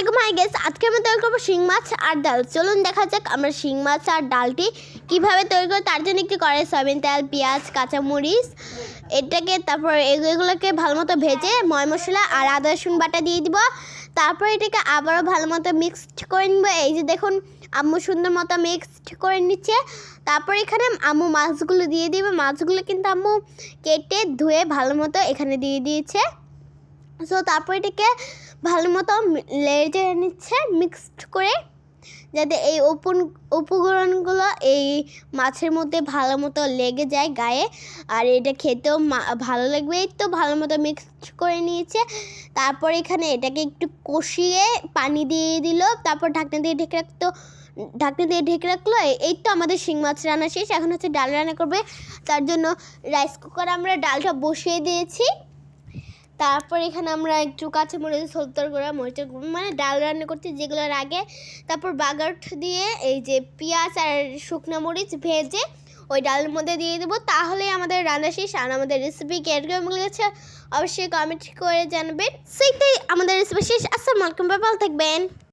Welcome high guess আজকে আমি তৈরি করব শিং মাছ আর ডাল। চলুন দেখা যাক আমরা শিং মাছ আর ডালটি কীভাবে তৈরি করব, তার জন্য একটু করে সয়াবিন তেল, পেঁয়াজ, কাঁচামরিচ, এটাকে তারপর এগুলোকে ভালো মতো ভেজে ময় মশলা আর আদা, রসুন বাটা দিয়ে দিব। তারপর এটাকে আবারও ভালো মতো মিক্সড করে নিব। এই যে দেখুন, আম্মু সুন্দর মতো মিক্সড করে নিচ্ছে। তারপর এখানে আম্মু মাছগুলো দিয়ে দিবে। মাছগুলো কিন্তু আম্মু কেটে ধুয়ে ভালো মতো এখানে দিয়ে দিয়েছে। সো তারপর এটাকে ভালো মতো লেজে নিচ্ছে মিক্সড করে, যাতে এই উপন উপকরণগুলো এই মাছের মধ্যে ভালো মতো লেগে যায় গায়ে। আর এটা খেতেও ভালো লাগবে। তো ভালো মতো মিক্সড করে নিয়েছে। তারপর এখানে এটাকে একটু কষিয়ে পানি দিয়ে দিল। তারপর ঢাকনা দিয়ে ঢেকে রাখতো, ঢাকনা দিয়ে ঢেকে রাখল। এই তো আমাদের শিং মাছ রান্না শেষ। এখন হচ্ছে ডাল রান্না করবে। তার জন্য রাইস কুকার আমরা ডালটা বসিয়ে দিয়েছি। তারপর এখানে আমরা একটু কাঁচা মরিচ সত্তর গুঁড়া, মরিচের মানে ডাল রান্না করছি যেগুলোর আগে। তারপর বাগাট দিয়ে এই যে পেঁয়াজ আর শুকনো মরিচ ভেজে ওই ডালের মধ্যে দিয়ে দেবো। তাহলে আমাদের রান্না শেষ আর আমাদের রেসিপি কেরকম লেগেছে অবশ্যই কমেন্ট করে জানাবেন। সেইটাই আমাদের রেসিপি শেষ। আসসালামু আলাইকুম ভালো থাকবেন।